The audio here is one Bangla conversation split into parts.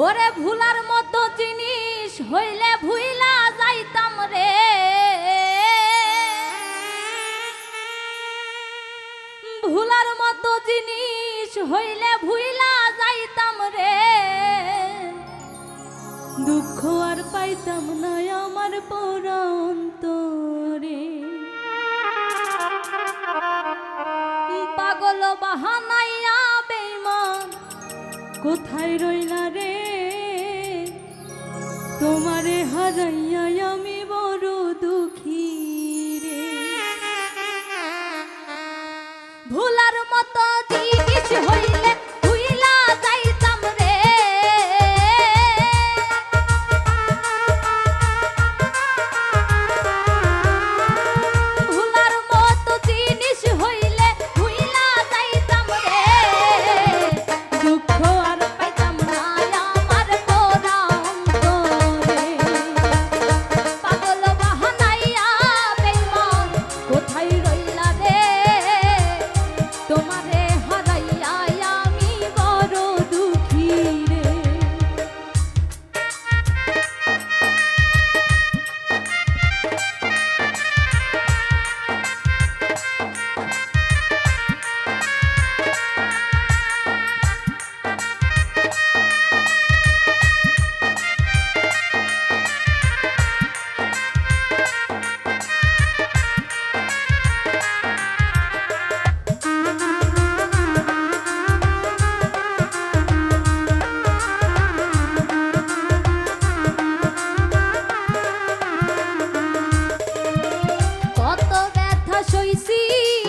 ওরে ভুলার মতো জিনিস হইলে ভুইলা যাইতাম রে। ভুলার মতো জিনিস হইলে ভুইলা যাইতাম রে। দুঃখ আর পাইতাম না আমার পরন্তরে। পাগল বাহানাইয়া বেইমান, কোথায় রইলা রে? তোমারে হারাইয়া আমি পাইছি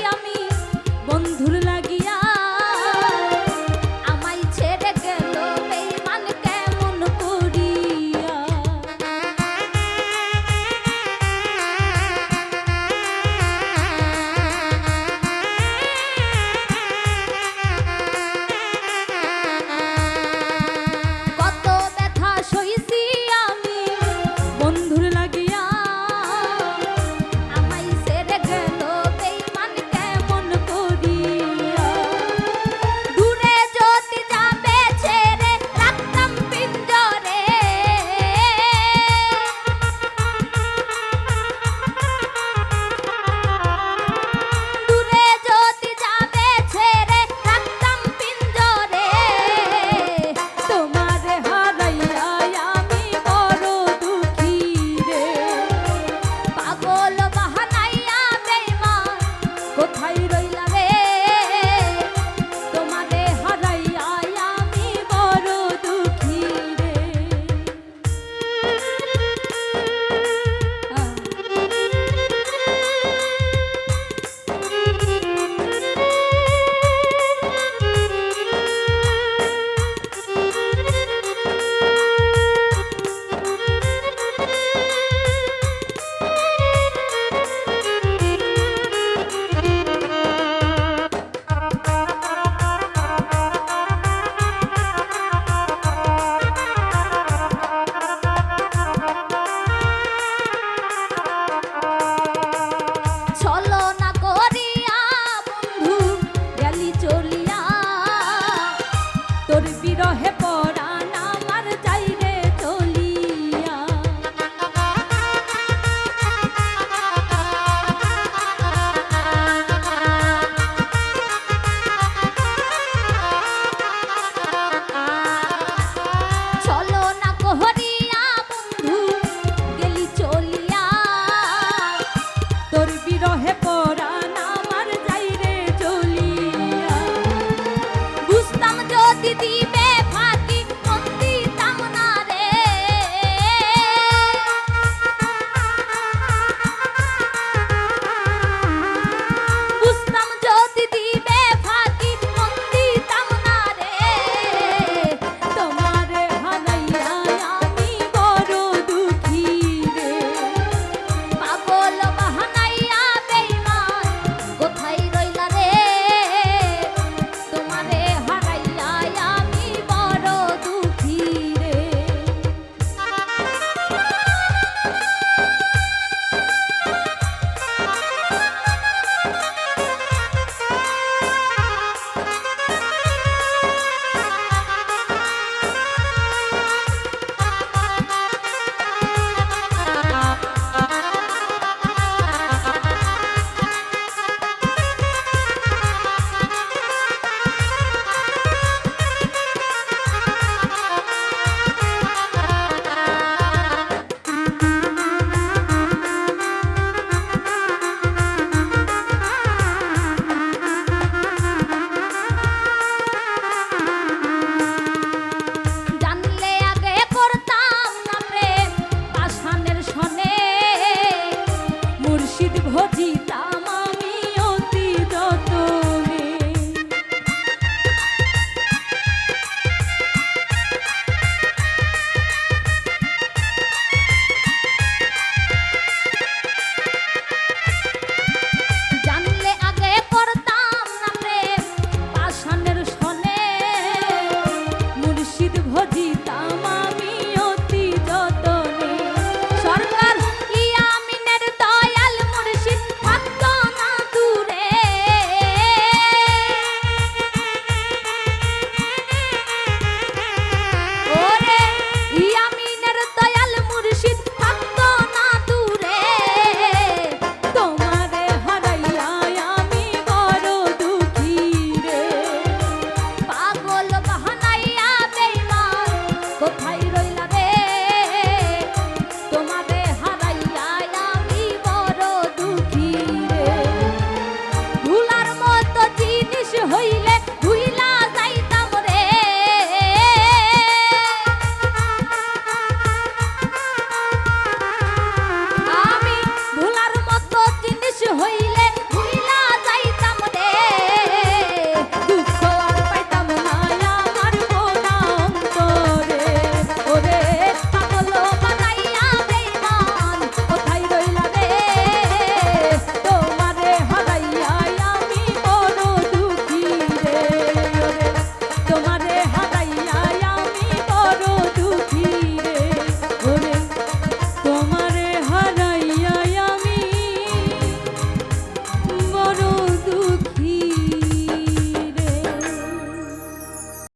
ভজিতা